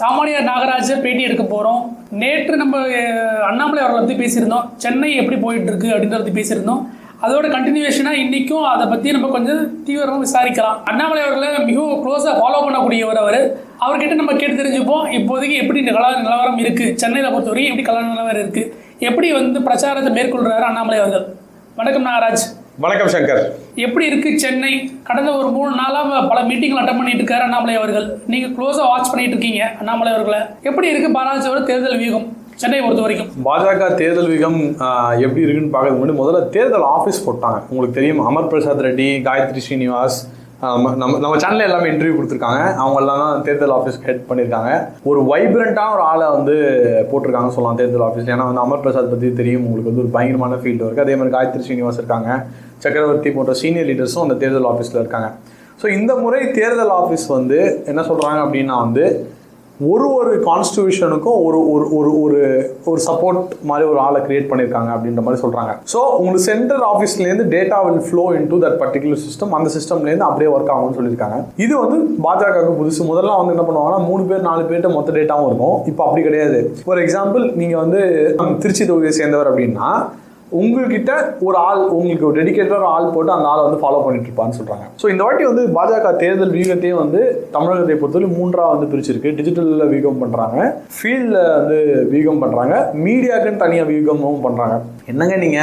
சாமானியர் நாகராஜ பேட்டி எடுக்க போறோம். நேற்று நம்ம அண்ணாமலை அவர்களை பத்தி பேசியிருந்தோம். சென்னை எப்படி போயிட்டு இருக்கு அப்படின்றத பேசியிருந்தோம். அதோட கண்டினியூவேஷனாக இன்றைக்கும் அதை பற்றி நம்ம கொஞ்சம் தீவிரமாக விசாரிக்கலாம். அண்ணாமலை அவர்களை மிகவும் க்ளோஸாக ஃபாலோ பண்ணக்கூடியவர் அவர். அவர்கிட்ட நம்ம கேட்டு தெரிஞ்சுப்போம். இப்போதைக்கு எப்படி இந்த கலா நிலவரம் இருக்குது சென்னையில் பொறுத்தவரைக்கும் எப்படி கலா நிலவரம் இருக்குது எப்படி வந்து பிரச்சாரத்தை மேற்கொள்கிறார் அண்ணாமலை அவர்கள்? வணக்கம் நாகராஜ். வணக்கம் சங்கர். எப்படி இருக்கு சென்னை? கடந்த ஒரு மூணு நாளா பல மீட்டிங்கள் அட்டன் பண்ணிட்டு இருக்காரு அண்ணாமலை அவர்கள். நீங்க க்ளோஸா வாட்ச் பண்ணிட்டு இருக்கீங்க அண்ணாமலை அவர்களை. எப்படி இருக்கு பாராளுமன்ற தேர்தல் வியூகம் சென்னையை பொறுத்த வரைக்கும்? பாஜக தேர்தல் விகம் எப்படி இருக்குன்னு பார்க்கறதுக்கு முன்னாடி முதல்ல தேர்தல் ஆஃபீஸ் போட்டாங்க. உங்களுக்கு தெரியும் அமர் பிரசாத் ரெட்டி காயத்ரி ஸ்ரீனிவாஸ் நம்ம நம்ம சேனல்ல எல்லாமே இன்டர்வியூ கொடுத்துருக்காங்க. அவங்க எல்லாம் தான் தேர்தல் ஆஃபீஸ் ஹெட் பண்ணியிருக்காங்க. ஒரு வைப்ரண்ட்டான ஒரு ஆளை வந்து போட்டிருக்காங்க சொல்லலாம் தேர்தல் ஆஃபீஸ் ஏன்னா வந்து அமர் பிரசாத் பற்றி தெரியும் உங்களுக்கு வந்து ஒரு பயங்கரமான ஃபீல்டு இருக்குது அதே மாதிரி காயத்ரி ஸ்ரீனிவாஸ் இருக்காங்க. சக்கரவர்த்தி போன்ற சீனியர் லீடர்ஸும் அந்த தேர்தல் ஆஃபீஸில் இருக்காங்க. ஸோ இந்த முறை தேர்தல் ஆஃபீஸ் வந்து என்ன சொல்கிறாங்க அப்படின்னா வந்து ஒரு ஒரு கான்ஸ்டியூஷனுக்கும் ஒரு ஒரு ஒரு ஒரு ஒரு சப்போர்ட் மாதிரி ஒரு ஆளை கிரியேட் பண்ணியிருக்காங்க அப்படின்ற மாதிரி சொல்கிறாங்க ஸோ உங்களுக்கு சென்ட்ரல் ஆஃபீஸ்லேருந்து data will flow into that particular system அந்த சிஸ்டம்லேருந்து அப்படியே ஒர்க் ஆகும்னு சொல்லியிருக்காங்க. இது வந்து பாஜகவுக்கு புதுசு. முதல்ல வந்து என்ன பண்ணுவாங்கன்னா மூணு பேர் நாலு பேர்கிட்ட மொத்த டேட்டாவும் இருக்கும். இப்போ அப்படி கிடையாது. ஃபார் எக்ஸாம்பிள் நீங்கள் வந்து திருச்சி தொகுதியை சேர்ந்தவர் அப்படின்னா உங்ககிட்ட ஒரு ஆள் உங்களுக்கு ஒரு டெடிகேட்டட் ஆள் போட்டு அந்த ஆளை வந்து ஃபாலோ பண்ணிட்டு இருப்பான்னு சொல்றாங்க. ஸோ இந்த வாட்டி வந்து பாஜக தேர்தல் வியூகத்தையே வந்து தமிழகத்தை பொறுத்தவரை மூன்றா வந்து பிரிச்சிருக்கு. டிஜிட்டலில் வியூகம் பண்றாங்க. ஃபீல்டில் வந்து வியூகம் பண்றாங்க. மீடியாக்குன்னு தனியாக வியூகமும் பண்றாங்க. என்னங்க நீங்க?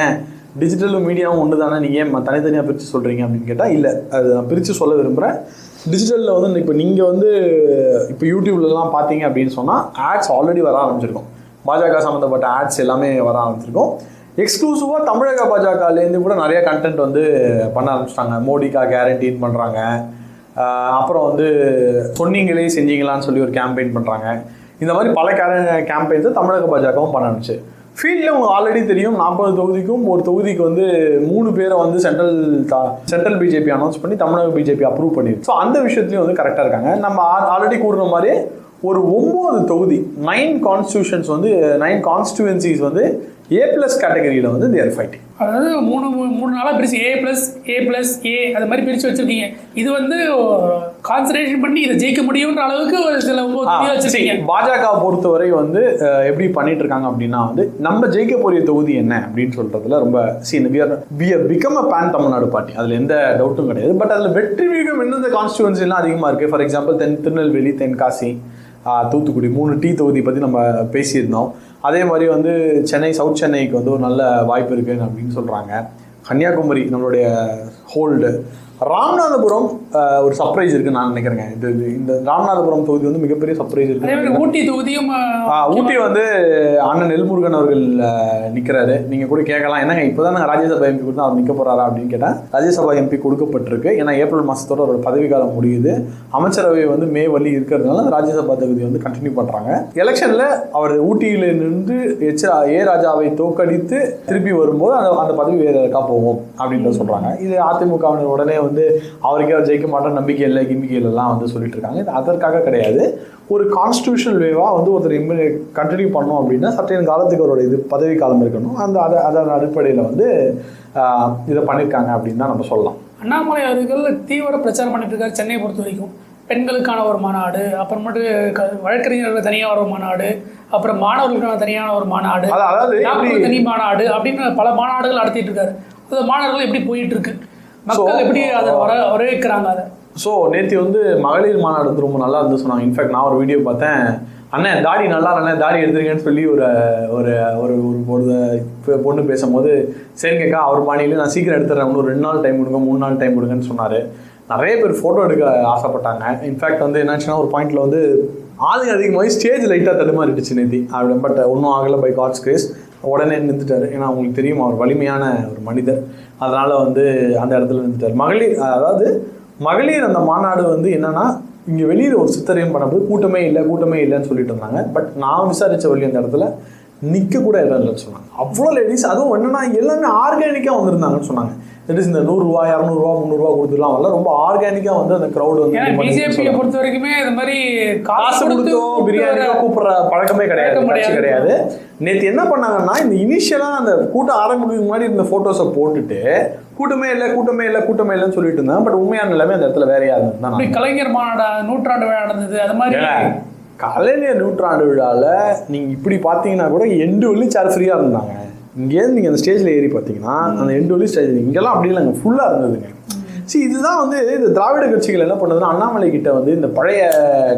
டிஜிட்டலும் மீடியாவும் ஒன்று தானே நீங்கள் ஏன் தனித்தனியாக பிரித்து சொல்கிறீங்க அப்படின்னு கேட்டால் இல்லை. அது நான் பிரித்து சொல்ல விரும்புகிறேன் டிஜிட்டலில் வந்து இப்போ நீங்கள் வந்து இப்போ யூடியூப்லலாம் பார்த்தீங்க அப்படின்னு சொன்னால் ஆட்ஸ் ஆல்ரெடி வர ஆரம்பிச்சிருக்கும். பாஜக சம்மந்தப்பட்ட ஆட்ஸ் எல்லாமே வர ஆரம்பிச்சிருக்கும். எக்ஸ்க்ளூசிவாக தமிழக பாஜகலேருந்து கூட நிறைய கண்டென்ட் வந்து பண்ண ஆரம்பிச்சிட்டாங்க. மோடிக்கா கேரண்டின்னு பண்ணுறாங்க அப்புறம் வந்து சொன்னீங்களே செஞ்சீங்களான்னு சொல்லி ஒரு கேம்பெயின் பண்ணுறாங்க இந்த மாதிரி பல கேம்பெயின்ஸை தமிழக பாஜகவும் பண்ண ஆரம்பிச்சு. ஃபீல்டில் உங்களுக்கு ஆல்ரெடி தெரியும். நாற்பது தொகுதிக்கும் ஒரு தொகுதிக்கு வந்து மூணு பேரை வந்து சென்ட்ரல் சென்ட்ரல் பிஜேபி அனௌன்ஸ் பண்ணி தமிழக பிஜேபி அப்ரூவ் பண்ணிருக்கு. ஸோ அந்த விஷயத்துலையும் வந்து கரெக்டாக இருக்காங்க. நம்ம ஆல்ரெடி கூறுன மாதிரி ஒரு ஒம்பது தொகுதி நைன் கான்ஸ்டியூஷன்ஸ் வந்து நைன் கான்ஸ்டியூவன்சிஸ் வந்து ஏ ப்ளஸ் கேட்டகரியில் வந்து தேர் ஃபைட்டிங் அதாவது மூணு மூணு நாளா பிரிச்சு ஏ பிளஸ் ஏ பிளஸ் ஏ அது மாதிரி பிரிச்சு வச்சிருக்கீங்க. இது வந்து கான்சன்ட்ரேஷன் பண்ணி இதை ஜெயிக்க முடியுன்ற அளவுக்கு சில வச்சிருக்கீங்க. பாஜக பொறுத்தவரை வந்து எப்படி பண்ணிட்டு இருக்காங்க அப்படின்னா வந்து நம்ம ஜெயிக்க போறிய தொகுதி என்ன அப்படின்னு சொல்றதுல ரொம்ப scene become a fan Tamil Nadu party அதுல எந்த டவுட்டும் கிடையாது. பட் அதுல வெற்றி விகிதம் எந்தெந்த கான்ஸ்டியூன்சி எல்லாம் அதிகமா இருக்கு? For example then Tirunelveli Tenkasi Thoothukudi மூணு டீ தொகுதி பற்றி நம்ம பேசியிருந்தோம். அதே மாதிரி வந்து சென்னை சவுத் சென்னைக்கு வந்து ஒரு நல்ல வாய்ப்பு இருக்குன்னு அப்படின்னு சொல்கிறாங்க கன்னியாகுமரி நம்மளுடைய ஹோல்டு. ராமநாதபுரம் ஒரு சர்ப்ரைஸ் இருக்குன்னு நான் நினைக்கிறேங்க. இது இந்த ராமநாதபுரம் தொகுதி வந்து மிகப்பெரிய சர்ப்ரைஸ் இருக்கு. ஊட்டி தொகுதியும் ஊட்டி வந்து அண்ணன் நெல்முருகன் அவர்கள் அஹ், நிக்கிறாரு. நீங்க கூட கேட்கலாம். என்னங்க இப்போதான் ராஜ்யசபா எம்பி கொடுத்தா அவர் நிக்க போறாரா அப்படின்னு கேட்டா ராஜ்யசபா எம்பி கொடுக்கப்பட்டிருக்கு. ஏன்னா ஏப்ரல் மாசத்தோட அவரோட பதவி காலம் முடியுது. அமைச்சரவை வந்து மே வழி இருக்கிறதுனால ராஜ்யசபா தொகுதி வந்து கண்டினியூ பண்றாங்க. எலெக்ஷன்ல அவர் ஊட்டியில நின்று எச் ஏ ராஜாவை தோக்கடித்து திருப்பி வரும்போது அந்த அந்த பதவி வேற யாருக்கா போகும் அப்படின்றத சொல்றாங்க. இது அதிமுகவினர் உடனே வந்து அவருக்கே அவர் ஜெயிக்க மாட்டோம் நம்பிக்கை இல்லை கிம்பிக்கை எல்லாம் வந்து சொல்லிட்டு இருக்காங்க. இது அதற்காக கிடையாது. ஒரு கான்ஸ்டியூஷனல் வேவா வந்து ஒருத்தர் கண்டினியூ பண்ணோம் அப்படின்னா சற்றைய காலத்துக்கு அவரோட இது பதவி காலம் இருக்கணும். அந்த அதை அதன் அடிப்படையில் வந்து இதை பண்ணியிருக்காங்க அப்படின்னு தான் நம்ம சொல்லலாம். அண்ணாமலை அவர்கள் தீவிர பிரச்சாரம் பண்ணிட்டு இருக்காரு சென்னையை பொறுத்த வரைக்கும். பெண்களுக்கான ஒரு மாநாடு அப்புறமேட்டு க- வழக்கறிஞர்களுக்கு தனியாக ஒரு மாநாடு அப்புறம் மாணவர்களுக்கான தனியான ஒரு மாநாடு அது- அதாவது தனி மாநாடு அப்படின்னு பல மாநாடுகள் நடத்திட்டு இருக்காரு. அந்த மாநாடுகள் எப்படி போயிட்டு இருக்கு? மக்கள் எப்படி அதை வர வரவேற்கிறாங்க அதை? ஸோ நேற்று வந்து மகளிர் மாநாடு வந்து ரொம்ப நல்லா இருந்து சொன்னாங்க. இன்ஃபேக்ட் நான் ஒரு வீடியோ பார்த்தேன். அண்ணன் தாடி நல்லா அண்ணன் தாடி எடுத்துருக்கேன்னு சொல்லி ஒரு ஒரு ஒரு ஒரு பொண்ணு பேசும்போது சரிங்கக்கா அவர் பாணியில நான் சீக்கிரம் எடுத்துறேன். இன்னும் ரெண்டு நாள் டைம் கொடுங்க மூணு நாள் டைம் கொடுங்கன்னு சொன்னார். நிறைய பேர் ஃபோட்டோ எடுக்க ஆசைப்பட்டாங்க. இன்ஃபேக்ட் வந்து என்னாச்சுன்னா ஒரு பாயிண்ட்ல வந்து ஆளுங்க அதிகமாகி ஸ்டேஜ் லைட்டாக தடுமாறிடுச்சு நேத்தி. அப்படி பட் ஒன்றும் ஆகலை பை காட்ஸ் கிரேஸ் உடனே நின்றுட்டாரு ஏன்னா உங்களுக்கு தெரியும் அவர் வலிமையான ஒரு மனிதர். அதனால் வந்து அந்த இடத்துல நின்றுட்டார். மகளிர் அதாவது மகளிர் அந்த மாநாடு வந்து என்னென்னா இங்கே வெளியில் ஒரு சித்தரையும் பண்ணும்போது கூட்டமே இல்லை கூட்டமே இல்லைன்னு சொல்லிட்டு இருந்தாங்க. பட் நான் விசாரித்த வழி அந்த இடத்துல நிற்க கூட இடம் இல்லைன்னு சொன்னாங்க. அவ்வளோ லேடிஸ் அதுவும் என்னென்னா எல்லாமே ஆர்கானிக்காக வந்திருந்தாங்கன்னு சொன்னாங்க. தட் இஸ் இந்த நூறுரூவா இரநூறுவா முந்நூறுரூவா கொடுத்துலாம் வரல ரொம்ப ஆர்கானிக்காக வந்து அந்த க்ரௌட் வந்து பிஜேபியை. பொறுத்த வரைக்குமே இது மாதிரி காசு கொடுத்தோ கூப்பிட்டு பிரியாணியோ கூப்பிடுற பழக்கமே கிடையாது. கிடையாது. நேற்று என்ன பண்ணாங்கன்னா இந்த இனிஷியலாக அந்த கூட்டம் ஆரம்பிக்கிறதுக்கு முன்னாடி இந்த ஃபோட்டோஸை போட்டுட்டு கூட்டமே இல்லை கூட்டமே இல்லை கூட்டமே இல்லைன்னு சொல்லிட்டு இருந்தாங்க. பட் உண்மையான நிலைமை அந்த இடத்துல வேற யாரும் தான் அப்படி கலைஞர் மாநாடு நூற்றாண்டு விழா நடந்தது அது மாதிரி கலைஞர் நூற்றாண்டு விழாவில் நீங்கள் இப்படி பார்த்தீங்கன்னா கூட எண்டு வழி சேர் ஃப்ரீயாக இருந்தாங்க. இங்கேருந்து நீங்கள் அந்த ஸ்டேஜில் ஏறி பார்த்தீங்கன்னா அந்த எண்டு வழி ஸ்டேஜ் இங்கெல்லாம் அப்படி இல்லைங்க ஃபுல்லாக இருந்ததுங்க. சரி இதுதான் வந்து இந்த திராவிட கட்சிகள் என்ன பண்ணுதுன்னா அண்ணாமலை கிட்ட வந்து இந்த பழைய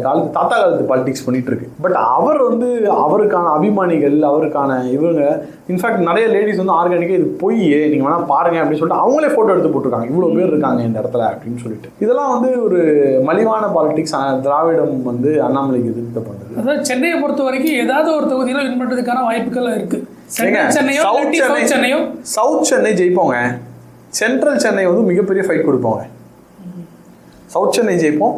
காலத்து தாத்தா காலத்து பாலிடிக்ஸ் பண்ணிட்டு இருக்கு. பட் அவர் வந்து அவருக்கான அபிமானிகள் அவருக்கான இவங்க இன்ஃபேக்ட் நிறைய லேடிஸ் வந்து ஆர்கானிக்காக இது பொய் நீங்கள் வேணா பாருங்க அப்படின்னு சொல்லிட்டு அவங்களே ஃபோட்டோ எடுத்து போட்டிருக்காங்க. இவ்வளோ பேர் இருக்காங்க இந்த இடத்துல அப்படின்னு சொல்லிட்டு. இதெல்லாம் வந்து ஒரு மலிவான பாலிடிக்ஸ் திராவிடம் வந்து அண்ணாமலைக்கு எதிர்த்து பண்ணுது. அதாவது சென்னையை பொறுத்த வரைக்கும் ஏதாவது ஒரு தொகுதியில வின் பண்றதுக்கான வாய்ப்புகள் இருக்கு. சவுத் சென்னை ஜெயிப்போங்க. சென்ட்ரல் சென்னை வந்து மிகப்பெரிய ஃபைட் கொடுப்போங்க. சவுத் சென்னை ஜெயிப்போம்.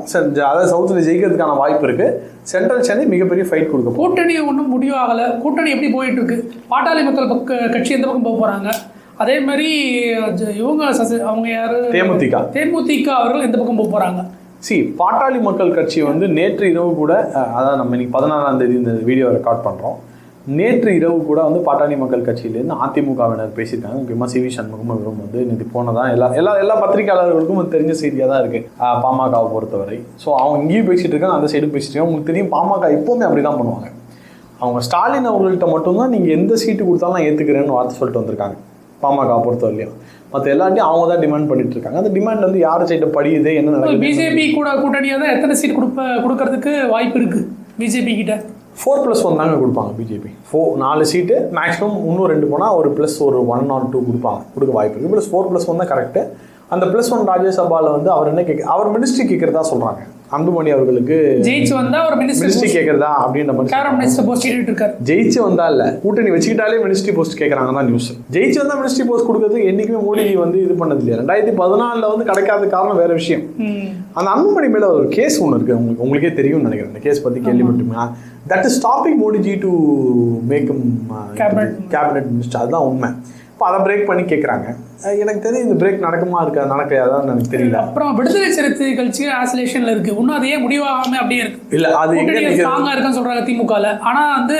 அதாவது சவுத் சென்னை ஜெயிக்கிறதுக்கான வாய்ப்பு இருக்கு. சென்ட்ரல் சென்னை மிகப்பெரிய ஃபைட் கொடுக்க போகும் கூட்டணி ஒன்றும் முடிவாகல கூட்டணி எப்படி போயிட்டு இருக்கு பாட்டாளி மக்கள் பக்க கட்சி எந்த பக்கம் போக போறாங்க? அதே மாதிரி இவங்க அவங்க யாரு? தேமுதிக. தேமுதிக அவர்கள் எந்த பக்கம் போக போறாங்க? சி பாட்டாளி மக்கள் கட்சி வந்து நேற்று இரவு கூட அதான் நம்ம இன்னைக்கு பதினாறாம் தேதி இந்த வீடியோ ரெக்கார்ட் பண்ணுறோம் நேற்று இரவு கூட வந்து பாட்டாளி மக்கள் கட்சியிலேருந்து அதிமுகவினர் பேசியிருக்காங்க. முக்கியமாக சி வி சண்முகம் இவரும் வந்து நேற்று போனதான் எல்லா எல்லா எல்லா பத்திரிகையாளர்களுக்கும் தெரிஞ்ச செய்தியாக தான் இருக்குது பாமகவை பொறுத்தவரை. ஸோ அவங்க இங்கேயும் பேசிட்டு இருக்காங்க அந்த சைடும் பேசிட்டு இருக்காங்க. உங்களுக்கு தெரியும் பாமக எப்போவுமே அப்படி தான் பண்ணுவாங்க. அவங்க ஸ்டாலின் அவர்கள்ட்ட மட்டும்தான் நீங்கள் எந்த சீட்டு கொடுத்தாலும் நான் ஏற்றுக்கிறேன்னு வார்த்தை சொல்லிட்டு வந்திருக்காங்க. பாமக பொறுத்தவரையிலும். மற்ற எல்லாத்தையும் அவங்க தான் டிமாண்ட் பண்ணிட்டு இருக்காங்க. அந்த டிமாண்ட் வந்து யார் சைட்டை படியுது என்ன நடக்குது பிஜேபி கூட கூட்டணியா தான் எத்தனை சீட் கொடுப்ப கொடுக்கறதுக்கு வாய்ப்பு இருக்கு? பிஜேபி கிட்ட. ஃபோர் ப்ளஸ் ஒன் தாங்க கொடுப்பாங்க பிஜேபி ஃபோ நாலு சீட்டு மேக்ஸிமம் இன்னும் ரெண்டு போனால் ஒரு ப்ளஸ் ஒரு ஒன் ஆர் டூ கொடுப்பாங்க. கொடுக்க வாய்ப்பு இருக்குது ப்ளஸ் ஃபோர் ப்ளஸ் ஒன் தான் கரெக்டு அந்த ப்ளஸ் ஒன் ராஜ்யசபாவில் வந்து அவர் என்ன கேட்க அவர் மினிஸ்ட்ரி கேட்குறதா சொல்கிறாங்க அன்புமணி அவர்களுக்கு ஜெயிச்சு வந்தா ஒரு மினிஸ்ட்ரி கேட்குறதா அப்படின்ற மாதிரி. மினிஸ்டர் போஸ்ட் கேட்டுட்டு இருக்காரு ஜெயிச்சு வந்தா இல்ல கூட்டணி வச்சுக்கிட்டாலே மினிஸ்ட்ரி போஸ்ட் கேட்குறாங்க தான் நியூஸ் ஜெயிச்சு வந்தா மினிஸ்ட்ரி போஸ்ட் கொடுக்கறதுக்கு என்னைக்குமே மோடி வந்து இது பண்ணது இல்லையா? ரெண்டாயிரத்தி பதினாலில் வந்து கிடைக்காத காரணம் வேற விஷயம். அந்த அன்புமணி மேல ஒரு கேஸ் ஒன்று இருக்கு. உங்களுக்கு உங்களுக்கே தெரியும்னு நினைக்கிறேன். கேஸ் பத்தி கேள்விப்பட்டுமா that is stopping Modiji to make. Cabinet minister அதுதான் உண்மை. இப்போ அதை பிரேக் பண்ணி கேட்குறாங்க எனக்கு தெரியும் இந்த பிரேக் நடக்குமா இருக்கா நடக்காதான் எனக்கு தெரியல. அப்புறம் விடுதலை சிறுத்தை கட்சி ஆசோலேஷன்ல இருக்கு. இன்னும் அதையே முடிவாகாம அப்படியே இருக்கு. இல்ல அது எங்க கூட்டணி நிக்குது? ஸ்ட்ராங்கா இருக்குன்னு சொல்றாங்க திமுகல. ஆனா வந்து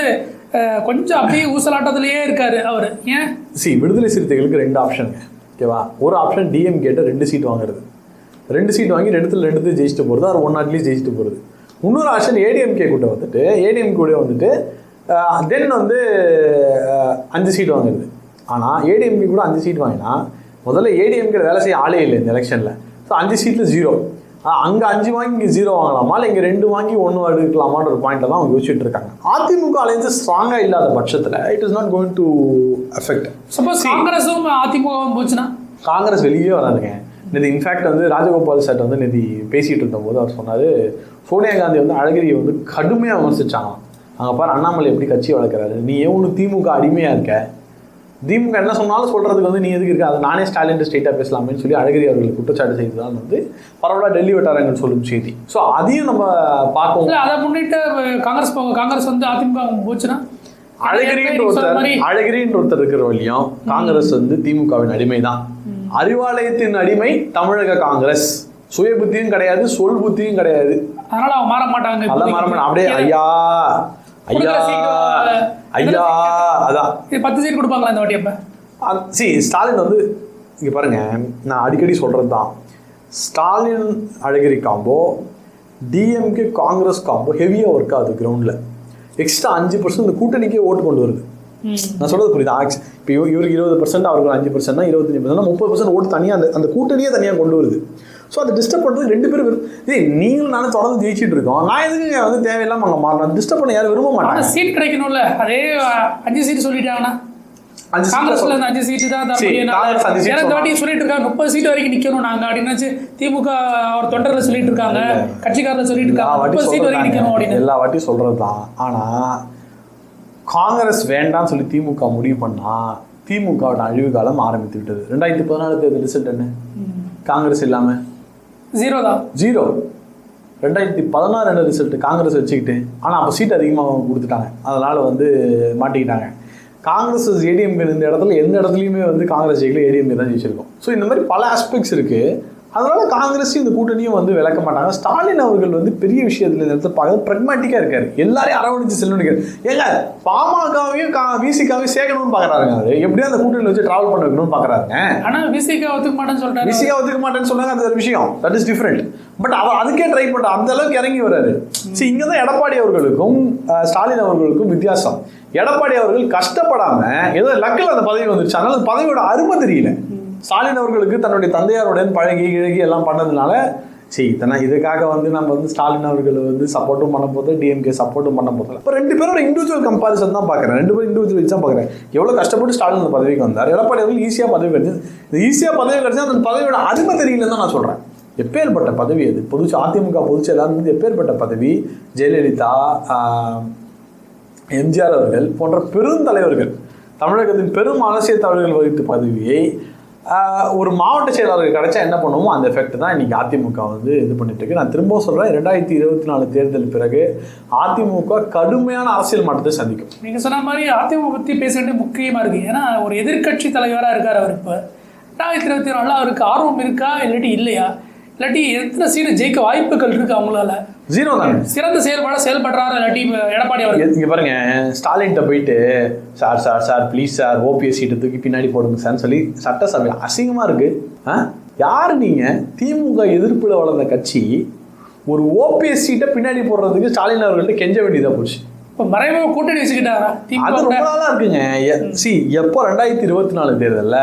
கொஞ்சம் அப்படியே ஊசலாட்டத்திலேயே இருக்காரு அவரு. ஏன்? சி விடுதலை சிறுத்தைகளுக்கு ரெண்டு ஆப்ஷனுங்க ஓகேவா ஒரு ஆப்ஷன் டிஎம் கேட்ட ரெண்டு சீட் வாங்குறது. ரெண்டு சீட் வாங்கி ரெண்டுத்துல ரெண்டுத்துல ஜெயிச்சுட்டு போகிறது அது ஒன் அட்லீஸ்ட் ஜெயிச்சுட்டு போகிறது இன்னொரு ஆப்ஷன் ஏடிஎம்கே கூட வந்துட்டு ஏடிஎம் கூட வந்துட்டு தென் வந்து அஞ்சு சீட் வாங்குறது. ஆனால் ஏடிஎம்கே கூட அஞ்சு சீட் வாங்கினா முதல்ல ஏடிஎம்கே வேலை செய்ய ஆளே இல்லை இந்த எலெக்ஷனில் ஸோ அஞ்சு சீட்டில் ஜீரோ அங்கே அஞ்சு வாங்கி இங்கே ஜீரோ வாங்கலாமா? இல்லை இங்கே ரெண்டு வாங்கி ஒன்று எடுக்கலாமான்ற ஒரு பாயிண்ட்டை தான் அவங்க யோசிச்சுட்டு இருக்காங்க. அதிமுக அலைன்ஸ் ஸ்ட்ராங்காக இல்லாத பட்சத்தில் it is not going to affect suppose காங்கிரஸும் அதிமுகவும் போச்சுன்னா? காங்கிரஸ் வெளியே வராதுங்க. நேற்று இன்ஃபேக்ட் வந்து ராஜகோபால் சார் வந்து நேற்று பேசிகிட்டு இருந்தபோது அவர் சொன்னார் சோனியா காந்தி வந்து அழகிரியை வந்து கடுமையாக விமர்சிச்சாங்களாம். அங்கே பாரு அண்ணாமலை எப்படி கட்சி வளர்க்குறாரு. நீ ஏன் ஒன்று திமுக அடிமையாக இருக்க? திமுக என்ன சொன்னாலும் சொல்கிறதுக்கு வந்து நீ எதுக்கு இருக்க? அதை நானே ஸ்டாலின் ஸ்ட்ரெயிட்டாக பேசலாமேன்னு சொல்லி அழகிரி அவர்கள் குற்றச்சாட்டு செய்ததான் வந்து பரவலாக டெல்லி வட்டாரங்கள் சொல்லும் செய்தி. ஸோ அதையும் நம்ம பார்ப்போம். அதை முன்னிட்டு காங்கிரஸ் காங்கிரஸ் வந்து அதிமுக போச்சுன்னா? அழகிரின்ற ஒருத்தர் அழகிரின்ற ஒருத்தர் இருக்கிற வழியும் காங்கிரஸ் வந்து திமுகவின் அடிமை தான் அறிவாலயத்தின் அடிமை தமிழக காங்கிரஸ். சுய புத்தியும் கிடையாது சொல் புத்தியும் கிடையாது. அதனால அவங்க மாற மாட்டாங்க. அதான் மரம இப்போதைக்கு. அப்படியே ஐயா ஐயா ஐயா அதான் பத்து சீட் கொடுப்பாங்களா இந்த வாட்டி அப்ப? சி ஸ்டாலின் வந்து இங்க பாருங்க நான் அடிக்கடி சொல்றது தான் ஸ்டாலின் அழகிரி காம்போ டிஎம்கே காங்கிரஸ் காம்போ ஹெவியாக ஒர்க் ஆகுது கிரவுண்டில் எக்ஸ்ட்ரா அஞ்சு பர்சன்ட் இந்த கூட்டணிக்கே ஓட்டு கொண்டு வருது. நான் சொல்றது புரியுது? ஆக்ஸ் இப்போ இவ- இவருக்கு இருபது பர்சன்ட் அவருக்கு அஞ்சு பர்சன்ட்னா இருபத்தஞ்சு பர்சன்ட் முப்பது பர்சன்ட் ஓட்டு தனியாக அந்த அந்த கூட்டணியே தனியாக கொண்டு வருது. ஸோ அதை டிஸ்டர்ப் பண்ணுறது ரெண்டு பேரும் விரும் ஏய் நீங்களும் நானும் தொடர்ந்து ஜெயிச்சிட்டு இருக்கோம். நான் எதுக்கு வந்து தேவையில்லாம அங்கே மாறணும் டிஸ்டர்ப் பண்ண யாரும் விரும்ப மாட்டாங்க. சீட் கிடைக்கணும்ல. அதே அஞ்சு சீட் சொல்லிட்டாங்கன்னா. காங்கிரஸ்ல அஞ்சு சீட்டு தான் இந்த வாட்டி. சொல்லிட்டு இருக்காங்க. முப்பது சீட் வரைக்கும் நிக்கணும் நாங்க அப்படின்னாச்சு திமுக அவர் தொண்டர்ல சொல்லிட்டு இருக்காங்க. கட்சிக்காரர்ல சொல்லிட்டு இருக்காங்க. முப்பது சீட் வரைக்கும் நிக்கணும் அப்படின்னு. எல்லா வாட்டி சொல்றது தான் ஆனா காங்கிரஸ் வேண்டாம்னு சொல்லி திமுக முடிவு பண்ணா திமுகவோட அழிவு காலம் ஆரம்பித்து விட்டது. ரெண்டாயிரத்தி பதினாலு தேர்தல் ரிசல்ட் என்ன? காங்கிரஸ் இல்லாம. ஜீரோ தான். ஜீரோ ரெண்டாயிரத்தி பதினாறு என்ன ரிசல்ட்டு காங்கிரஸ் வச்சுக்கிட்டு. ஆனால் அப்போ சீட் அதிகமாக கொடுத்துட்டாங்க. அதனால் வந்து மாட்டிக்கிட்டாங்க. காங்கிரஸ் ஏடிஎம்கே இந்த இடத்துல எந்த இடத்துலையுமே வந்து காங்கிரஸ் ஜெயிக்கல ஏடிஎம்கே தான் ஜெயிச்சிருக்கும். ஸோ இந்த மாதிரி பல ஆஸ்பெக்ட்ஸ் இருக்குது அதனால காங்கிரஸ் இந்த கூட்டணியும் வந்து விளக்க மாட்டாங்க. ஸ்டாலின் அவர்கள் வந்து பெரிய விஷயத்துல இந்த இடத்துல பார்க்க ப்ரெக்மேட்டிக்காக இருக்காரு. எல்லாரையும் அரவணைச்சு செல்லணும் நினைக்கிறாரு. ஏங்க பாமகவையும் கா விசிகாவையும் சேர்க்கணும்னு பார்க்குறாருங்க அது எப்படியும் அந்த கூட்டணியில் வச்சு ட்ராவல் பண்ண வைக்கணும்னு பார்க்குறாருங்க. ஆனா விசிகா ஒத்துக்க மாட்டேன்னு சொல்லிட்டாரு விசிகா ஒத்துக்க மாட்டேன்னு சொன்னாங்க அது ஒரு விஷயம். தட் இஸ் டிஃப்ரெண்ட் பட் அவர் அதுக்கே ட்ரை பண்ற அந்த அளவுக்கு இறங்கி வராரு சரி இங்க தான் எடப்பாடி அவர்களுக்கும் ஸ்டாலின் அவர்களுக்கும் வித்தியாசம். எடப்பாடி அவர்கள் கஷ்டப்படாம ஏதோ லக்கில் அந்த பதவி வந்துருச்சு. அதனால அந்த பதவியோட அருமை தெரியல. ஸ்டாலின் அவர்களுக்கு தன்னுடைய தந்தையாருடன் பழகி கிழகி எல்லாம் பண்ணதுனால சரி இத்தனை இதுக்காக வந்து நம்ம வந்து ஸ்டாலின் அவர்கள் வந்து சப்போர்ட்டும் பண்ண போது டிஎம்கே சப்போர்ட்டும் பண்ண போதில்ல இப்போ ரெண்டு பேரோட இண்டிவிஜுவல் கம்பாரிசன் தான் பார்க்குறேன். ரெண்டு பேரும் இண்டிவிஜுவல் தான் பார்க்குறேன். எவ்வளோ கஷ்டப்பட்டு ஸ்டாலின் அந்த பதவிக்கு வந்தார்? எடப்பாடி அவர்கள் ஈஸியாக பதவி கிடைச்சது இந்த ஈஸியாக பதவி கிடைச்சா அந்த பதவியோட அருமை தெரியலன்னு தான் நான் சொல்கிறேன் எப்பேற்பட்ட பதவி அது? பொதுச்சு அதிமுக பொதுச்சு எல்லாரும் வந்து எப்பேற்பட்ட பதவி? ஜெயலலிதா எம்ஜிஆர் அவர்கள் போன்ற பெருந்தலைவர்கள் தமிழகத்தின் பெரும் அரசியல் தலைவர்கள் வகித்த பதவியை ஒரு மாவட்ட செயலாளருக்கு கிடைச்சா என்ன பண்ணுவோமோ அந்த எஃபெக்ட் தான் இன்னைக்கு அதிமுக வந்து இது பண்ணிட்டு இருக்கு. நான் திரும்ப சொல்றேன் ரெண்டாயிரத்தி இருபத்தி நாலு தேர்தல் பிறகு அதிமுக கடுமையான அரசியல் மாற்றத்தை சந்திக்கும். நீங்க சொன்ன மாதிரி அதிமுக பத்தி பேச வேண்டிய முக்கியமா இருக்கு. ஏன்னா ஒரு எதிர்க்கட்சி தலைவரா இருக்காரு அவர் இப்ப. ரெண்டாயிரத்தி இருபத்தி நாலுல அவருக்கு ஆர்வம் இருக்கா இல்லாட்டி இல்லையா? இல்லாட்டி எத்தனை சீட்டு ஜெயிக்க வாய்ப்புகள் இருக்கு அவங்களால? ஜீரோ தானே? சிறந்த செயல்பாட செயல்படுறாரு இல்லாட்டி எடப்பாடி அவர்கள்? இங்க பாருங்க ஸ்டாலின்கிட்ட போயிட்டு sir sir sir please sir OPS சீட்டை தூக்கி பின்னாடி போடுங்க சார்னு சொல்லி சட்டசபையில் அசிங்கமா இருக்கு. யார் நீங்க? திமுக எதிர்ப்புல வளர்ந்த கட்சி ஒரு ஓபிஎஸ் சீட்டை பின்னாடி போடுறதுக்கு ஸ்டாலின் அவர்கள்ட்ட கெஞ்ச வேண்டியதா போச்சு. இப்ப மறைமுக கூட்டணி வச்சுக்கிட்டாரா? அது ரொம்ப கூட? நாளா இருக்குங்க. சி எப்போ ரெண்டாயிரத்தி இருபத்தி நாலு தேர்தலில்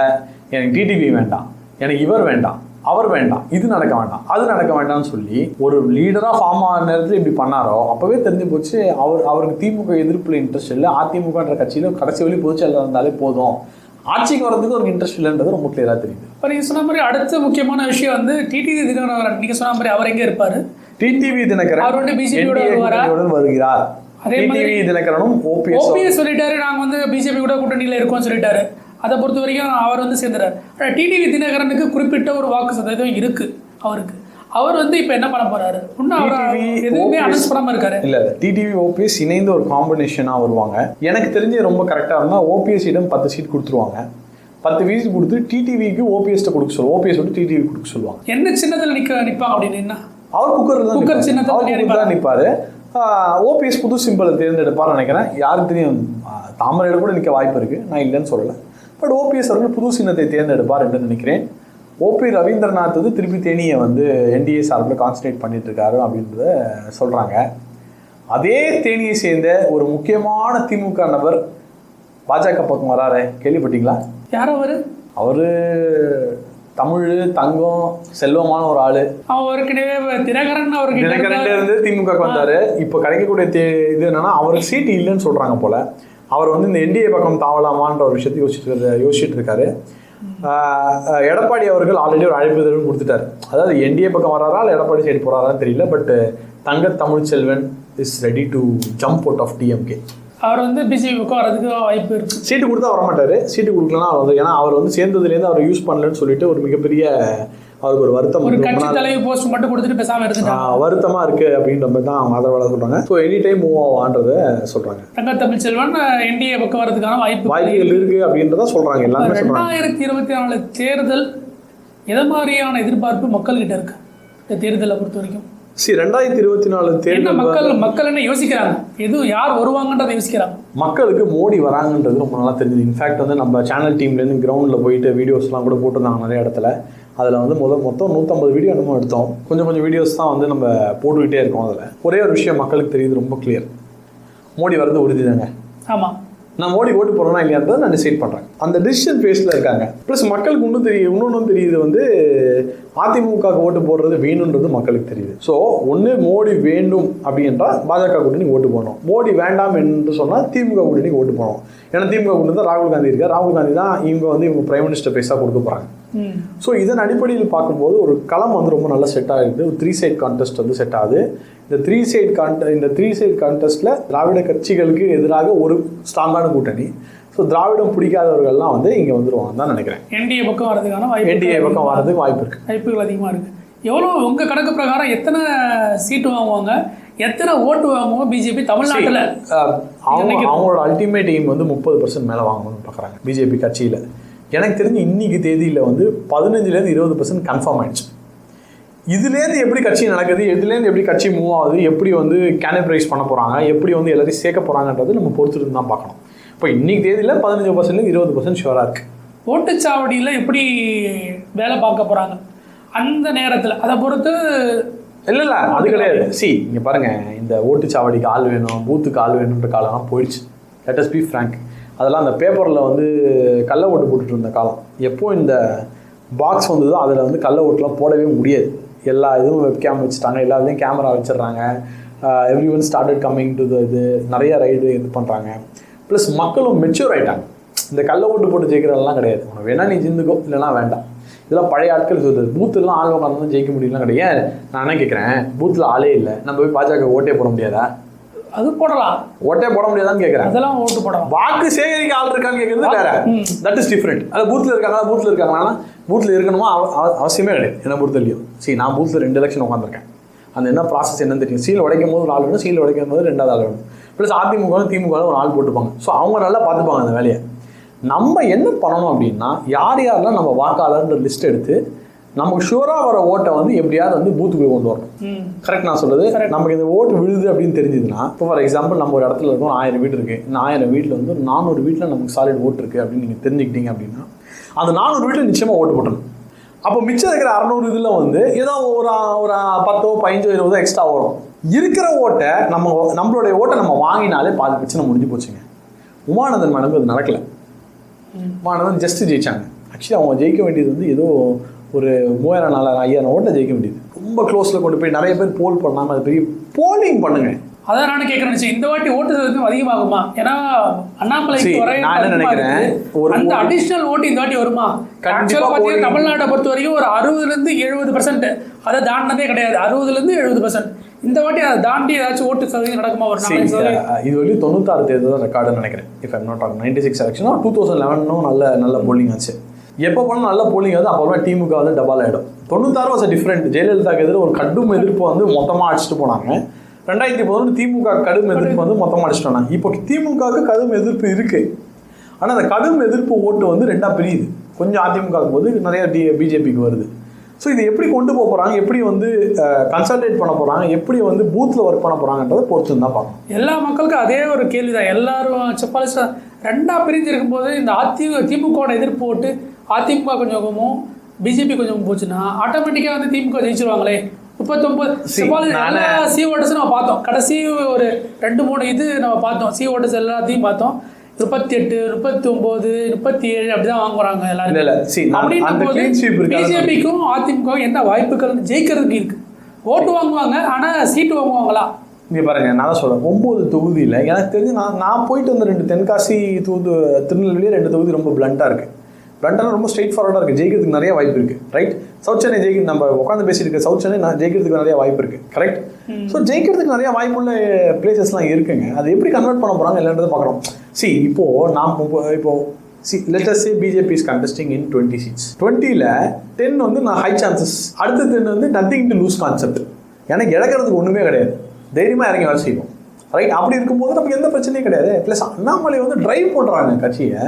எனக்கு டிடிவி வேண்டாம். எனக்கு இவர் வேண்டாம். அவர் வேண்டாம் இது நடக்க வேண்டாம் அது நடக்க வேண்டாம்னு சொல்லி ஒரு லீடரா ஃபார்ம் ஆன நேரத்தில் இப்படி பண்ணாரோ அப்பவே தெரிஞ்சு போச்சு அவர் அவருக்கு திமுக எதிர்ப்புல இன்ட்ரெஸ்ட் இல்லை அதிமுகன்ற கட்சியில கடைசி வழி பொதுச்செயலாளர் இருந்தாலே போதும். ஆட்சிக்கு வரதுக்கு ஒரு இன்ட்ரெஸ்ட் இல்லைன்றது ரொம்ப கிளியரா தெரியுது. இப்ப நீங்க சொன்ன மாதிரி அடுத்த முக்கியமான விஷயம் வந்து டிடிவி தினகரன். நீங்க சொன்ன மாதிரி அவர் எங்க இருப்பாரு? டிடிவி தினகரன் அவர் வந்து BJP யோட NDA வருவாரா? கூட்டணியுடன் வருகிறார். அதே மாதிரி- தினகரனும் ஓபிஎஸ் சொல்லிட்டாரு நாங்க வந்து பிஜேபி கூட கூட்டணியில இருக்கோம்னு சொல்லிட்டாரு. அதை பொறுத்த வரைக்கும் அவர் வந்து சேர்ந்துறாரு. டிடிவி தினகரனுக்கு குறிப்பிட்ட ஒரு வாக்கு சதவீதம் இருக்கு அவருக்கு. அவர் வந்து இப்ப என்ன பண்ண போறாரு? இன்னும் அவர் எதுவுமே அனௌன்ஸ் பண்ணாம இருக்காரு. இல்ல டிடிவி ஓபிஎஸ் இணைந்து ஒரு காம்பினேஷனாக வருவாங்க. எனக்கு தெரிஞ்சு ரொம்ப கரெக்டாக இருந்தால் ஓபிஎஸ் இடம் பத்து சீட் கொடுத்துருவாங்க. பத்து வீசி கொடுத்து டிடிவிக்கு ஓபிஎஸ்ட்ட கொடுக்க சொல்லுவோம் ஓபிஎஸ் விட்டு டிடிவி கொடுக்க சொல்லுவாங்க. என்ன சின்னத்துல நிக்க நிப்பாங்க அப்படின்னு என்ன? அவர் குக்கர் தான் குக்கர். சின்னத்துல தான் நிற்பாரு ஓபிஎஸ் புது சிம்பிளை தேர்ந்தெடுப்பார்னு நினைக்கிறேன். யாருக்கு தெரியும்? தாமரையில கூட நிற்க வாய்ப்பு இருக்கு. நான் இல்லைன்னு சொல்லலை. பட் ஓபிஎஸ் அவர்கள் புது சின்னத்தை தேர்ந்தெடுப்பார் என்று நினைக்கிறேன். ஓபி ரவீந்திரநாத் வந்து திருப்பி தேனியை வந்து என்டிஏ சார்பில் கான்சன்ட்ரேட் பண்ணிட்டு இருக்காரு அப்படின்றத சொல்றாங்க. அதே தேனியை சேர்ந்த ஒரு முக்கியமான திமுக நபர் பாஜக பக்கம் வராரே கேள்விப்பட்டீங்களா? யார் அவரு? அவரு தமிழ் தங்கம் செல்வமான ஒரு ஆளு. ஏற்கனவே தினகரன் அவருக்கு தினகரன்ல இருந்து திமுக வந்தாரு. இப்போ கிடைக்கக்கூடிய இது என்னன்னா அவருக்கு சீட் இல்லைன்னு சொல்றாங்க போல. அவர் வந்து இந்த என்டிஏ பக்கம் தாவலாமான்ற ஒரு விஷயத்தை யோசிச்சுட்டு யோசிச்சுட்டு இருக்காரு எடப்பாடி அவர்கள் ஆல்ரெடி ஒரு அழைப்பு தரும் கொடுத்துட்டாரு. அதாவது என்டிஏ பக்கம் வராரா இல்லை எடப்பாடி சைடு போறாரான்னு தெரியல but Thanga Tamilselvan is ready to jump out of DMK அவர் வந்து பிஜேபி பக்கம் வரதுக்கு வாய்ப்பு இருக்கு. சீட்டு கொடுத்தா வரமாட்டாரு. சீட்டு கொடுக்கலாம் அவர் வந்து ஏன்னா அவர் வந்து சேர்ந்ததுலேருந்து அவர் யூஸ் பண்ணலன்னு சொல்லிட்டு ஒரு மிகப்பெரிய அவருக்கு ஒரு வருத்தம் ஒரு கட்சி தலைவி போஸ்ட் மட்டும் கொடுத்துட்டு பேசாம இருந்துட்டாங்க வருத்தமா இருக்கு அப்படின்ற மாதிரி தான் அவங்க ஆதரவாளர் சொல்றாங்க ஸோ எனி டைம் மூவ் ஆவான்றத சொல்றாங்க. தங்க தமிழ்ச்செல்வன் என்டிஏ பக்கம் வரதுக்கான வாய்ப்பு வாய்ப்புகள் இருக்கு அப்படின்றத சொல்றாங்க எல்லாருமே சொல்றாங்க. ரெண்டாயிரத்தி இருபத்தி நாலு தேர்தல் எது மாதிரியான எதிர்பார்ப்பு மக்கள்கிட்ட இருக்கு? இந்த தேர்தலை பொறுத்த வரைக்கும். சரி ரெண்டாயிரத்தி இருபத்தி நாலு தேர்தல் மக்கள் மக்கள் என்ன யோசிக்கிறாங்க? எது யார் வருவாங்கன்றதை யோசிக்கிறாங்க. மக்களுக்கு மோடி வராங்கன்றது ரொம்ப நல்லா தெரிஞ்சது. இன்ஃபேக்ட் வந்து நம்ம சேனல் டீம்லேருந்து கிரவுண்டில் போயிட்டு வீடியோஸ்லாம் கூட போட்டிருந்தாங்க நிறைய இடத்துல. அதில் வந்து முதல் மொத்தம் நூற்றம்பது வீடியோ நம்ம எடுத்தோம். கொஞ்சம் கொஞ்சம் வீடியோஸ் தான் வந்து நம்ம போட்டுக்கிட்டே இருக்கோம் அதில். ஒரே ஒரு விஷயம் மக்களுக்கு தெரியுது ரொம்ப கிளியர் மோடி வரது உறுதி தாங்க ஆமா. நான் மோடி ஓட்டு போறேனா இல்லையான்றதை நான் டிசைட் பண்றேன். அந்த டிசிஷன் ஃபேஸ்ல இருக்காங்க. ப்ளஸ் மக்களுக்கு இன்னும் தெரியும் இன்னொன்றும் தெரியுது வந்து அதிமுக ஓட்டு போடுறது வேணுன்றது மக்களுக்கு தெரியுது. ஸோ ஒன்று மோடி வேண்டும் அப்படின்றால் பாஜக கூட்டணி ஓட்டு போடணும். மோடி வேண்டாம் என்று சொன்னால் திமுக கூட்டணிக்கு ஓட்டு போடணும். ஏன்னா திமுக கூட்டணி தான் ராகுல் காந்தி இருக்கார். ராகுல் காந்தி தான் இவங்க வந்து இவங்க பிரைம் மினிஸ்டர் பேஸாக கொடுக்க போறாங்க. ம். ஸோ இதன் அடிப்படையில் பார்க்கும்போது ஒரு களம் வந்து ரொம்ப நல்லா செட் ஆகிருக்கு ஒரு த்ரீ சைட் கான்டெஸ்ட் வந்து செட் ஆகுது. இந்த த்ரீ சைட் கான்ட இந்த த்ரீ சைட் கான்டெஸ்ட்டில் திராவிட கட்சிகளுக்கு எதிராக ஒரு ஸ்ட்ராங்கான கூட்டணி. ஸோ திராவிடம் பிடிக்காதவர்கள்லாம் வந்து இங்கே வந்துருவாங்க தான் நினைக்கிறேன். என்டிஏ பக்கம் வரதுக்கான வாய்ப்பு என்டிஏ பக்கம் வரதுக்கு வாய்ப்பு இருக்கு. வாய்ப்புகள் அதிகமா இருக்கு. எவ்வளோ உங்க கணக்கு பிரகாரம் எத்தனை சீட்டு வாங்குவாங்க? எத்தனை ஓட்டு வாங்குவோம் பிஜேபி தமிழ்நாட்டுல? அவங்க. அவங்களோட அல்டிமேட் எய்ம் வந்து முப்பது பர்சன்ட் மேலே வாங்கணும்னு பார்க்குறாங்க பிஜேபி கட்சியில். எனக்கு தெரிஞ்சு இன்னைக்கு தேதியில் வந்து பதினஞ்சுலேருந்து இருபது பர்சன்ட் கன்ஃபார்ம் ஆயிடுச்சு. இதுலேருந்து எப்படி கட்சி நடக்குது இதுலேருந்து எப்படி கட்சி மூவ் ஆகுது எப்படி வந்து கேனப்ரைஸ் பண்ண போகிறாங்க எப்படி வந்து எல்லாத்தையும் சேர்க்க போகிறாங்கன்றது நம்ம பொறுத்துட்டு தான் பார்க்கணும். இப்போ இன்னைக்கு தேதியில் பதினஞ்சு பர்சன்ட்லேருந்து இருபது பர்சன்ட் ஷுவராக இருக்குது ஓட்டுச்சாவடியில எப்படி வேலை பார்க்க போறாங்க? அந்த நேரத்துல அதை பொறுத்து இல்லை இல்லை அது கிடையாது. சி இங்கே பாருங்க இந்த ஓட்டுச்சாவடிக்கு ஆள் வேணும் பூத்துக்கு ஆள் வேணுன்ற காலம்லாம் போயிடுச்சு. லெட் அஸ் பி ஃப்ரேங்க் அதெல்லாம் அந்த பேப்பரில் வந்து கள்ள ஓட்டு போட்டுட்டு இருந்த காலம். எப்போ இந்த பாக்ஸ் வந்ததோ அதில் வந்து கள்ள ஓட்டுலாம் போடவே முடியாது. எல்லா இதுவும் வெப்கேம் வச்சுட்டாங்க எல்லா இதுலேயும் கேமரா வச்சிடுறாங்க. Every one started coming to இது நிறைய ரைடு இது பண்ணுறாங்க ப்ளஸ் மக்களும் மெச்சூர் ஆகிட்டாங்க இந்த கள்ள ஓட்டு போட்டு ஜெயிக்கிறதெல்லாம் கிடையாது. உனக்கு வேணா நீ ஜிந்துக்கோ இல்லைனா வேண்டாம். இதெல்லாம் பழைய ஆட்கள் சொல்றது. பூத்துலாம் ஆள் உட்காந்து ஜெயிக்க முடியலாம் கிடையாது. நான் என்ன கேட்குறேன் பூத்தில் ஆளே இல்லை. நம்ம போய் பாஜக ஓட்டே போட முடியாதா? அது போடலாம். ஓட்டே போட முடியாதான்னு கேட்குறேன் அதெல்லாம் ஓட்டு போடலாம். வாக்கு சேகரிக்க ஆள் இருக்கான்னு கேட்கறது வேற. தட் இஸ் டிஃப்ரெண்ட் அது பூத்தில் இருக்காங்களா பூத்தில் இருக்காங்களா? பூத்தில் இருக்கணுமா? அவ- அவ- அவசியமே கிடையாது. என்னை பொறுத்தவரையும் சரி நான் பூத்தில் ரெண்டு எலெக்ஷன் உட்காந்துருக்கேன் அந்த என்ன ப்ராசஸ் என்னன்னு தெரியும். சீல் உடைக்கும் போது ஒரு ஆள் வேணும் சீல் உடைக்கும் போது ரெண்டாவது ஆள் வேணும். ப்ளஸ் அதிமுக திமுக ஒரு ஆள் போட்டுப்பாங்க. ஸோ அவங்க நல்லா பார்த்துப்பாங்க அந்த வேலையை. நம்ம என்ன பண்ணணும் அப்படின்னா யார் யாரெல்லாம் நம்ம வாக்காளர்ன்ற லிஸ்ட் எடுத்து நமக்கு ஷூராக வர ஓட்டை வந்து எப்படியாவது வந்து பூத்துக்குள்ளே கொண்டு வரணும். கரெக்ட் நான் சொல்றது. நமக்கு இந்த ஓட்டு விழுது அப்படின்னு தெரிஞ்சதுன்னா இப்போ ஃபார் எக்ஸாம்பிள் நம்ம ஒரு இடத்துல இருக்கோம் ஆயிரம் வீடு இருக்கு. இந்த ஆயிரம் வீட்டில் வந்து நானூறு வீட்டில் நமக்கு சாலிட் ஓட்டு இருக்கு அப்படின்னு நீங்கள் தெரிஞ்சுக்கிட்டீங்க அப்படின்னா அந்த நானூறு வீட்டில் நிச்சயமாக ஓட்டு போட்டணும். அப்போ மிச்சம் இருக்கிற அறநூறு இதில் வந்து ஏதோ ஒரு ஒரு பத்தோ பதினஞ்சோ இருபதோ எக்ஸ்ட்ரா வரும் இருக்கிற ஓட்டை நம்ம நம்மளுடைய ஓட்டை நம்ம வாங்கினாலே பாதி பிரச்சனை முடிஞ்சு போச்சுங்க. உமானந்தன் மேடம் அது நடக்கல. உமானந்தன் ஜஸ்ட் ஜெயிச்சாங்க. ஆக்சுவலி அவங்க ஜெயிக்க வேண்டியது வந்து ஏதோ ஒரு மூவாயிரம் நாலாயிரம் ஐயாயிரம் ஓட்டை ஜெயிக்க வேண்டியது ரொம்ப க்ளோஸில் கொண்டு போய் நிறைய பேர் போல் பண்ணாமல் அது பெரிய போலிங் பண்ணுங்க. அதான் நானும் கேட்கறேன் இந்த வாட்டி ஓட்டு சதவீதம் அதிகமாகுமா? ஏன்னா வர நான் என்ன நினைக்கிறேன். ஒரு- அந்த அடிஷனல் ஓட்டு இந்த வாட்டி வருமா? கண்டிப்பா ஆக்சுவலாக பார்த்தீங்கன்னா. தமிழ்நாட்டை பொறுத்த வரைக்கும் ஒரு அறுபதுல இருந்து எழுபது பர்சன்ட் அதை தாண்டினதே கிடையாது. அறுபதுல இருந்து எழுபது பர்சன்ட் இந்த வாட்டி அதை தாண்டி ஏதாச்சும் ஓட்டு சதவீதம் நடக்குமா? ஒரு இது வரையும் தொண்ணூத்தாறு தேர்தல் தான் ரெக்கார்டுன்னு நினைக்கிறேன். If I'm not on ninety six எலெக்ஷனோ two thousand லெவனும் நல்ல நல்ல போலிங் ஆச்சு. எப்போ போனாலும் நல்ல போலிங் வந்து அப்போ திமுக வந்து டபால் ஆகிடும் தொண்ணூத்தாறு வருஷம் டிஃப்ரெண்ட் ஜெயலலிதாக்கு எதிர ஒரு கடும் எதிர்ப்பு வந்து மொத்தமாக அடிச்சுட்டு போனாங்க. ரெண்டாயிரத்தி பதினொன்று திமுக கடும் எதிர்ப்பு வந்து மொத்தமாக அடிச்சுட்டு வந்தாங்க. இப்போ திமுகவுக்கு கடும் எதிர்ப்பு இருக்குது ஆனால் அந்த கடும் எதிர்ப்பு ஓட்டு வந்து ரெண்டாக பிரியுது. கொஞ்சம் அதிமுகவுக்கு போது நிறைய டி பிஜேபிக்கு வருது. ஸோ இது எப்படி கொண்டு போக போகிறாங்க எப்படி வந்து கன்சல்டேட் பண்ண போகிறாங்க எப்படி வந்து பூத்தில் ஒர்க் பண்ண போகிறாங்கன்றதை பொறுத்து தான் பார்க்கணும். எல்லா மக்களுக்கும் அதே ஒரு கேள்விதான். எல்லாரும் செப்பாலிஸ் ரெண்டாக பிரிஞ்சு இருக்கும்போது இந்த அதிமுக திமுகவோட எதிர்ப்பு ஓட்டு அதிமுக கொஞ்சமும் பிஜேபி கொஞ்சம் போச்சுன்னா ஆட்டோமேட்டிக்காக வந்து திமுக ஜெயிச்சிருவாங்களே. முப்பத்தொம்பது சி ஓட்டர்ஸ் நம்ம பார்த்தோம். கடைசி ஒரு ரெண்டு மூணு இது நம்ம பார்த்தோம். சி ஓட்டர்ஸ் எல்லாத்தையும் பார்த்தோம். முப்பத்தி எட்டு முப்பத்தி ஒன்பது முப்பத்தி ஏழு அப்படிதான் வாங்குறாங்க எல்லாரும் பிஜேபிக்கும் அதிமுக என்ன வாய்ப்புகள்? ஜெயிக்கிறதுக்கு இருக்கு. ஓட்டு வாங்குவாங்க ஆனா சீட்டு வாங்குவாங்களா? இங்க பாருங்க நான் தான் சொல்றேன். ஒன்பது தொகுதியில் எனக்கு தெரிஞ்சு நான் நான் போயிட்டு வந்த ரெண்டு தென்காசி தூது திருநெல்வேலியே ரெண்டு தொகுதி ரொம்ப பிளண்டா இருக்கு. பிளண்டான ரொம்ப ஸ்ட்ரெயிட் ஃபார்வர்டாக இருக்கு. ஜெயிக்கிறதுக்கு நிறைய வாய்ப்பு இருக்கு. ரைட் சவுத் சென்னை ஜெயிக்க நம்ம உட்காந்து பேசிட்டு இருக்க சவுத் சென்னை நான் ஜெயிக்கிறதுக்கு நிறைய வாய்ப்பு இருக்கு. கரெக்ட் ஸோ ஜெயிக்கிறதுக்கு நிறைய வாய்ப்புள்ள பிளேசஸ்லாம் இருக்குங்க. அது எப்படி கன்வெர்ட் பண்ண போறாங்க இல்லைன்றதை பார்க்குறோம். சி இப்போ நாம் இப்போ see let's say BJP is contesting in twenty seats டுவெண்ட்டியில் டென் வந்து நான் ஹை சான்சஸ் அடுத்த டென் வந்து நத்திங் டு லூஸ் கான்செப்ட் எனக்கு இழக்கிறதுக்கு ஒன்றுமே கிடையாது. தைரியமாக இறங்கி வேலை செய்வோம். ரைட் அப்படி இருக்கும்போது நமக்கு எந்த பிரச்சனையும் கிடையாது. ப்ளஸ் அண்ணாமலை வந்து டிரைவ் பண்ணுறாங்க கட்சியை.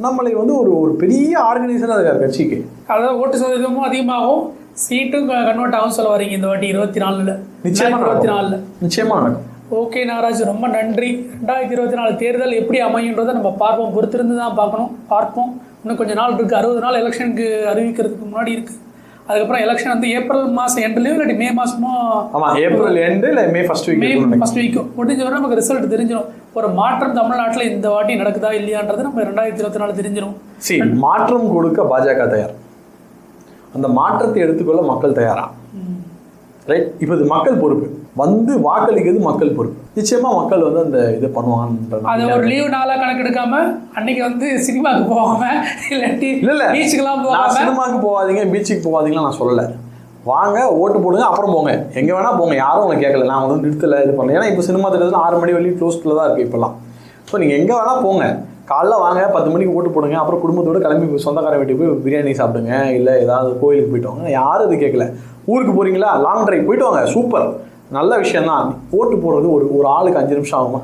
அண்ணாமலை வந்து ஒரு ஒரு பெரிய ஆர்கனைசராக இருக்கார் கட்சிக்கு. அதாவது ஓட்டு சதவீதமும் அதிகமாகும் சீட்டும் கன்வெர்ட் ஆகும் சொல்ல வரீங்க இந்த வாட்டி இருபத்தி நாலுல நிச்சயமா இருபத்தி. நாலுல நிச்சயமா நடக்கும். ஓகே நாகராஜ் ரொம்ப நன்றி. ரெண்டாயிரத்தி இருபத்தி நாலு தேர்தல் எப்படி அமையுன்றதை நம்ம பார்ப்போம். பொறுத்திருந்து தான் பார்க்கணும் பார்ப்போம். இன்னும் கொஞ்சம் நாள் இருக்குது அறுபது நாள் எலெக்ஷனுக்கு அறிவிக்கிறதுக்கு முன்னாடி இருக்குது அதுக்கப்புறம் எலெக்ஷன் வந்து ஏப்ரல் மாதம் எண்ட்லேயோ இல்லாட்டி மே மாதமோ ஆமாம் ஏப்ரல் எண்டு இல்லை May first week May first வீக்கும் முடிஞ்ச வரை நமக்கு ரிசல்ட் தெரிஞ்சிடும் ஒரு மாற்றம் தமிழ்நாட்டில் இந்த வாட்டி நடக்குதா இல்லையான்றது நம்ம ரெண்டாயிரத்தி இருபத்தி நாலு தெரிஞ்சிடும் சி மாற்றம் கொடுக்க பாஜக தயார். அந்த மாற்றத்தை எடுத்துக்கொள்ள மக்கள் தயாரா? ரைட் இப்போ இது மக்கள் பொறுப்பு. வந்து வாக்களிக்கிறது மக்கள் பொறுப்பு. நிச்சயமா மக்கள் வந்து அந்த இதை பண்ணுவாங்கன்ற அதை ஒரு லீவ் நாளாக கணக்கெடுக்காம அன்னைக்கு வந்து சினிமாவுக்கு போகாம இல்லாட்டி இல்ல பீச்சுக்கெல்லாம் போகாம சினிமாக்கு போகாதீங்க பீச்சுக்கு போகாதீங்கலாம் நான் சொல்லல. வாங்க ஓட்டு போடுங்க அப்புறம் போங்க. எங்க வேணா போங்க யாரும் உங்களை கேட்கல. நான் வந்து நிறுத்தல இது பண்ணல. ஏன்னா இப்போ சினிமா தேட்டர்ல ஆறு மணி வரையும் க்ளோஸ்ல தான் இருக்கு இப்பெல்லாம். ஸோ நீங்க எங்க வேணா போங்க. காலைல வாங்க பத்து மணிக்கு ஓட்டு போடுங்க. அப்புறம் குடும்பத்தோட கிளம்பி போய் சொந்தக்கார வீட்டுக்கு போய் பிரியாணி சாப்பிடுங்க. இல்லை ஏதாவது கோயிலுக்கு போயிட்டு வாங்க. யாரும் இது கேட்கல. ஊருக்கு போறீங்களா? லாங் டிரைவ் போயிட்டு வாங்க. சூப்பர் நல்ல விஷயம் தான் ஓட்டு போடுறது ஒரு ஒரு ஆளுக்கு அஞ்சு நிமிஷம் ஆகுமா?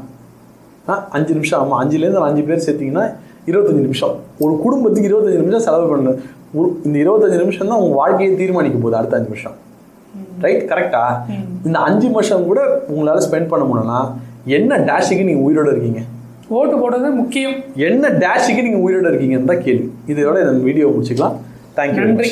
ஆ அஞ்சு நிமிஷம் ஆகுமா? அஞ்சுலேருந்து ஒரு அஞ்சு பேர் சேர்த்தீங்கன்னா இருபத்தஞ்சு நிமிஷம். ஒரு குடும்பத்துக்கு இருபத்தஞ்சு நிமிஷம் செலவு பண்ணணும் ஒரு இந்த இருபத்தஞ்சு நிமிஷம் தான் உங்கள் வாழ்க்கையை தீர்மானிக்க போகுது அடுத்த அஞ்சு நிமிஷம். ரைட் கரெக்டா இந்த அஞ்சு நிமிஷம் கூட உங்களால் ஸ்பெண்ட் பண்ண முடியலன்னா என்ன டேஷுக்கு நீங்கள் உயிரோட இருக்கீங்க? ஓட்டு போடுறது முக்கியம். என்ன டேஷுக்கு நீங்கள் உயிரோட இருக்கீங்கன்னு தான் கேள்வி. இதோட இந்த வீடியோ முடிச்சுக்கலாம். தேங்க்யூ நன்றி.